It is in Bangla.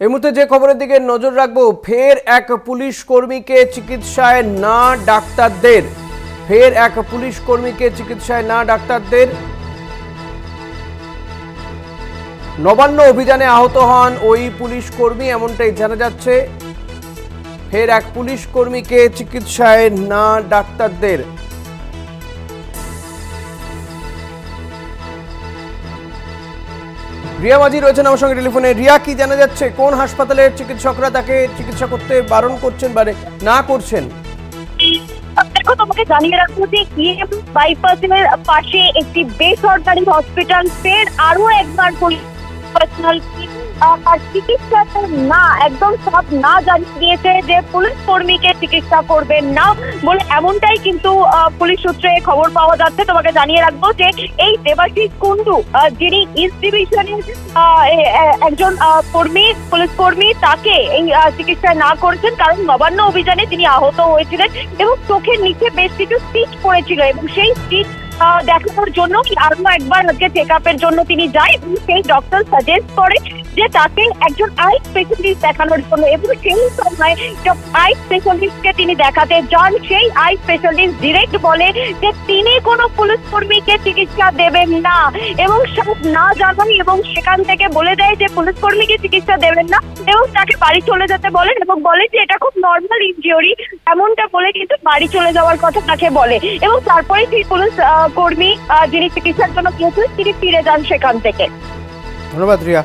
এই মুহূর্তে যে খবরের দিকে নজর রাখব, ফের এক পুলিশ কর্মীকে চিকিৎসায় না ডাক্তারদের। ফের এক পুলিশ কর্মীকে চিকিৎসায় না ডাক্তারদের। নবান্ন অভিযানে আহত হন ওই পুলিশ কর্মী, এমনটাই জানা যাচ্ছে। ফের এক পুলিশ কর্মীকে চিকিৎসায় না ডাক্তারদের। রিয়া মাঝি রয়েছেন আমার সঙ্গে টেলিফোনে। রিয়া, কি জানা যাচ্ছে? কোন হাসপাতালের চিকিৎসকরা তাকে চিকিৎসা করতে বারণ করছেন বা না করছেন? দেখো, তোমাকে জানিয়ে রাখব যে ইএম বাইপাসের পাশে একটি বেসরকারি হসপিটাল ফের আরও একবার পার্সোনাল চিকিৎসা না, একদম সব না জানিয়ে দিয়েছে যে পুলিশ কর্মীকে চিকিৎসা করবেন না বলে এমনটাই কিন্তু পুলিশ সূত্রে খবর পাওয়া যাচ্ছে। তোমাকে জানিয়ে রাখব যে এই দেবাশিস কুন্ডু যিনি ইস্ট ডিভিশনের একজন কর্মী, পুলিশ কর্মী, তাকে এই চিকিৎসা না করেছেন কারণ নবান্ন অভিযানে তিনি আহত হয়েছিলেন এবং চোখের নিচে বেশ কিছু স্টিচ পড়েছিল এবং সেই স্টিচ দেখানোর জন্য আরও একবার আজকে চেক আপের জন্য তিনি যায় এবং সেই ডক্টর সাজেস্ট করে যে তাকে একজন আই স্পেশালিস্ট দেখানোর জন্য এবং সেই সময় আই স্পেশালিস্টকে তিনি দেখাতে যান, সেই আই স্পেশালিস্ট ডিরেক্ট বলে যে তিনি কোনো পুলিশ কর্মীকে চিকিৎসা দেবেন না এবং সব না জানান এবং সেখান থেকে বলে দেয় যে পুলিশ কর্মীকে চিকিৎসা দেবেন না এবং তাকে বাড়ি চলে যেতে বলেন এবং বলে যে এটা খুব নর্মাল ইনজিওরি এমনটা বলে কিন্তু বাড়ি চলে যাওয়ার কথা তাকে বলে এবং তারপরে সেই পুলিশ কর্মী যিনি চিকিৎসার জন্য গিয়েছিলেন তিনি ফিরে যান সেখান থেকে। ধন্যবাদ রিয়া।